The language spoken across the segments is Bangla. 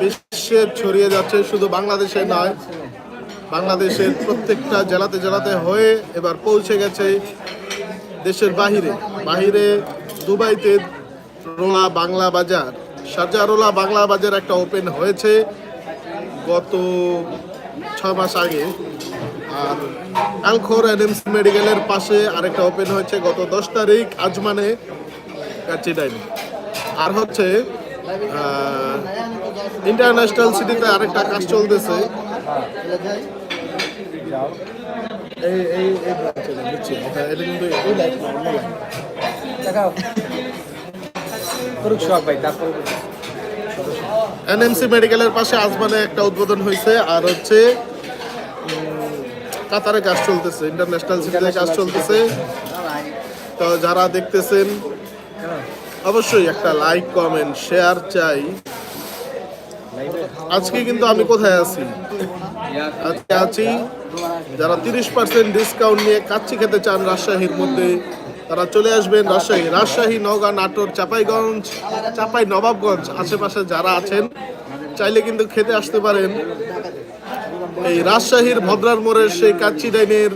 বিশ্বে ছড়িয়ে যাচ্ছে, শুধু বাংলাদেশে নয়, বাংলাদেশের প্রত্যেকটা জেলাতে জেলাতে হয়ে এবার পৌঁছে গেছে দেশের বাহিরে। বাহিরে দুবাইতে রোলা বাংলা বাজার। সাজা রোলা বাংলা বাজার একটা ওপেন হয়েছে গত ছ মাস আগে। আর আলখোর এনএমস মেডিকেলের পাশে আরেকটা ওপেন হয়েছে গত দশ তারিখ, আজমানে কাচিডাইন আর হচ্ছে ইন্টারন্যাশনাল সিটিতে আরেকটা কাজ চলতেছে। এই এই এই বুঝছি। এটা এটা কিন্তু এই লাইফ না অন্য লাইফ দেখাও। করুক শখ ভাই তারপরে এনএমসি মেডিকেলের পাশে আজমানে একটা উদ্বোধন হয়েছে আর হচ্ছে কাতারে কাজ চলতেছে ইন্টারন্যাশনাল সিটিতে কাজ চলতেছে। তো যারা দেখতেছেন অবশ্যই একটা লাইক কমেন্ট শেয়ার চাই। আজকে কিন্তু আমি কোথায় আছি? আজকে আছি, যারা তিরিশ পার্সেন্ট ডিসকাউন্ট নিয়ে কাচ্চি খেতে চান রাজশাহীর মধ্যে, তারা চলে আসবেন রাজশাহী। রাজশাহী, নওগাঁ, নাটোর, চাপাইগঞ্জ, চাপাই, নবাবগঞ্জ আশেপাশে যারা আছেন, চাইলে কিন্তু খেতে আসতে পারেন। এই রাজশাহীর ভদ্রার মোড়ের সেই কাচ্চি ডাইনের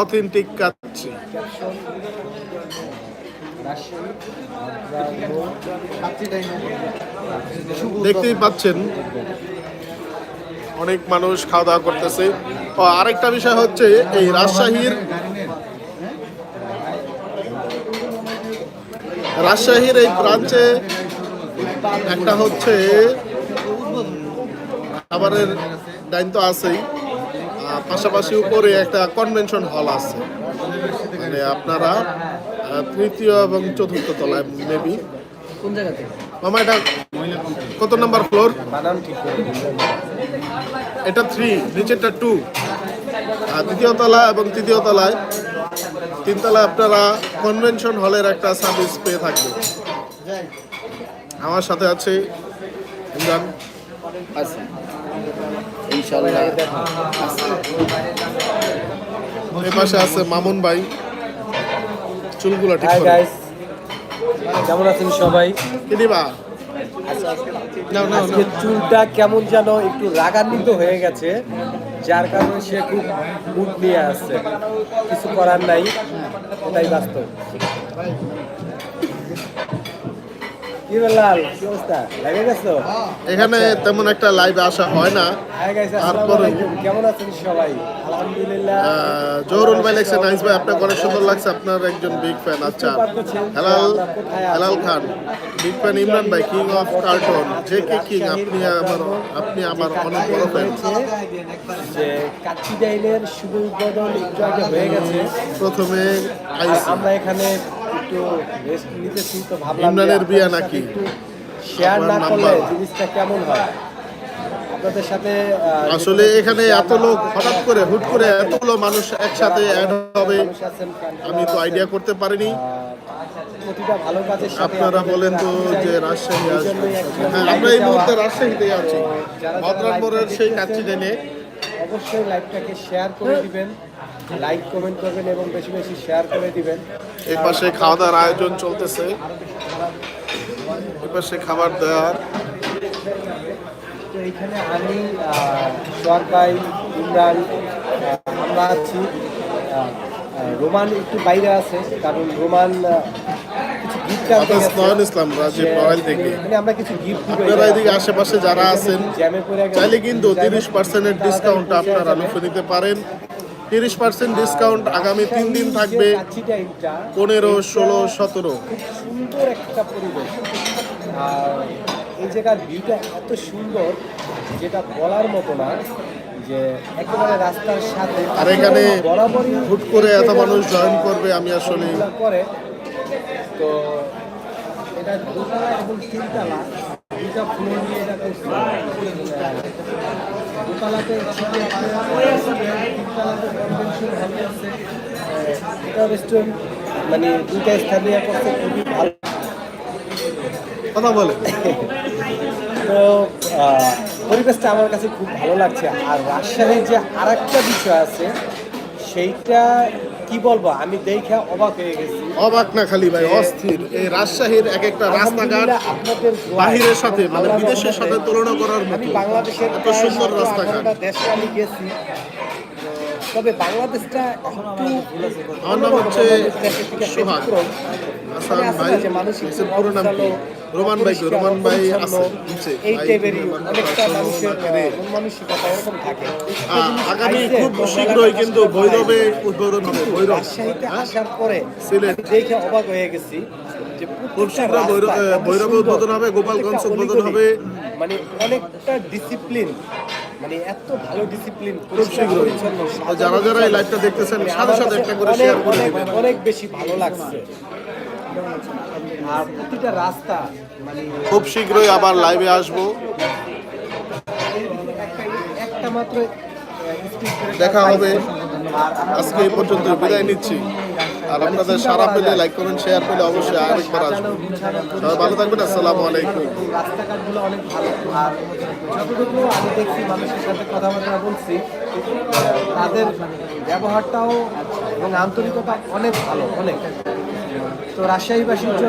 অথেন্টিক কাচ্চি। দেখতেই পাচ্ছেন। অনেক মানুষ খাওয়া দাওয়া করতেছে। আরেকটা বিষয় হচ্ছে এই রাজশাহীর রাজশাহীর এই ব্রাঞ্চে একটা হচ্ছে খাবারের তো আছেই। পাশাপাশি উপরে একটা কনভেনশন হল আছে। মানে আপনারা তৃতীয় এবং চতুর্থ তলায় মেবি কোন জায়গাতে মামা এটা কত নাম্বার ফ্লোর? এটা থ্রি নিচেরটা টু আর দ্বিতীয় তলা এবং তৃতীয় তলায়। তিনতলায় আপনারা কনভেনশন হলের একটা সার্ভিস পেয়ে থাকবে আমার সাথে আছে ইমরান। আছে। ইনশাল্লাহ এই পাশে আছে মামুন ভাই। চুলগুলো ঠিক করে। গাইস কেমন আছেন সবাই? দিবা? আজকে চুলটা কেমন যেন একটু রাগান্বিত হয়ে গেছে যার কারণে সে খুব মুড নিয়ে আসছে। কিছু করার নাই এটাই বাস্তব কি বললাল কি অবস্থা লাগে গেছো এখানে তেমন একটা লাইভ আসা হয় না। আসসালামু তারপরে- আলাইকুম। কেমন আছেন সবাই? আলহামদুলিল্লাহ। আহ, ভাই লেখছে নাইস ভাই। আপনাকে অনেক সুন্দর লাগছে। আপনার একজন বিগ ফ্যান আচ্ছা। হেলাল হেলাল খান। বিগ ফ্যান ইমরান ভাই king of cartoon J K king আপনি আমার আপনি আমার অনেক বড় ফ্যান যে কাচ্চি ডাইনের শুভ উদ্বোধন একটু আগে হয়ে গেছে। প্রথমে আমরা এখানে একটু রেস্ট নিতেছি তো ভাবলাম ইমরানের বিয়া নাকি? শেয়ার না করলে জিনিসটা কেমন হয়? আপনাদের সাথে আসলে এখানে এত লোক হঠাৎ করে হুট করে এতগুলো মানুষ একসাথে অ্যাড হবে আমি তো আইডিয়া করতে পারিনি। আপনারা বলেন তো যে রাজশাহী আসবে হ্যাঁ আমরা এই মুহূর্তে। রাজশাহীতে আছি। ভদ্রাপুরের সেই কাচ্চি জেনে অবশ্যই লাইভটাকে শেয়ার করে দিবেন। লাইক কমেন্ট করবেন এবং বেশি বেশি শেয়ার করে দিবেন। এই পাশে খাওয়া দাওয়ার আয়োজন চলতেছে। এই পাশে খাবার দেওয়ার। তো এইখানে আমি ভাই ইমরান আমরা আছি। রোমান একটু বাইরে আছে কারণ রোমান গিফট আমরা কিছু আপনারা এদিকে আশেপাশে যারা আছেন। চাইলে কিন্তু তিরিশ পার্সেন্টের ডিসকাউন্ট আপনারা লুফে নিতে পারেন। তিরিশ পার্সেন্ট ডিসকাউন্ট আগামী তিন দিন থাকবে পনেরো ষোলো সতেরো। সুন্দর একটা পরিবেশ। এই জায়গার ভিউটা এত সুন্দর যেটা বলার মতো না যে একেবারে রাস্তার সাথে আর এখানে হুট করে এত মানুষ জয়েন করবে আমি আসলে করে। তো এটা দোতলা এবং তিনতলা। দুটা ফ্লোর নিয়ে এটা দোতলাতে তিনতলাতে কনভেনশন হল এটা রেস্টুরেন্ট মানে দুইটা স্থানীয় করছে খুবই ভালো। কথা বলে। তো পরিবেশটা আমার কাছে খুব ভালো লাগছে। আর রাজশাহীর যে আর একটা বিষয় আছে সেইটা কি বলব? আমি দেখে অবাক হয়ে গেছি। অবাক না খালি ভাই অস্থির। এই রাজশাহীর এক একটা রাস্তাঘাট আপনাদের বাহিরের সাথে মানে বিদেশের সাথে তুলনা করার মতো বাংলাদেশের এত সুন্দর রাস্তাঘাট। দেশে আমি গেছি। তবে বাংলাদেশটা একটু আমার নাম হচ্ছে সোহাগ। মানে ভাই পুরো নাম রোমান ভাই রোমান ভাই আছে এই টাইপেরই অনেকটা মানুষের। মন মানসিকতা এরকম থাকে আগামী খুব শীঘ্রই কিন্তু ভৈরবে উদ্বোধন হবে ভৈরব রাজশাহীতে হ্যাঁ? আসার পরে। দেখে অবাক হয়ে গেছি যে প্রত্যেকটা ভৈরবে উদ্বোধন হবে, গোপালগঞ্জ উদ্বোধন হবে। মানে অনেকটা ডিসিপ্লিন মানে এত ভালো ডিসিপ্লিন খুব শীঘ্রই যারা যারা এই লাইভটা দেখতেছেন সাথে সাথে একটা করে শেয়ার করে দিবেন অনেক বেশি ভালো লাগছে আর প্রতিটা রাস্তা মানে খুব শীঘ্রই আবার লাইভে আসব। একটা মাত্র দেখা হবে। আজকে এই পর্যন্ত বিদায় নিচ্ছি। আর আপনাদের সারা পেলে লাইক কমেন্ট শেয়ার পেলে অবশ্যই আরেকবার আসব। সবাই ভালো থাকবেন আসসালামু আলাইকুম। রাস্তাঘাটগুলো অনেক ভালো। আর যতটুকু আমি দেখছি মানুষের সাথে কথাবার্তা বলছি তাদের ব্যবহারটাও এবং আন্তরিকতা অনেক ভালো অনেক। তো রাজশাহীবাসীর জন্য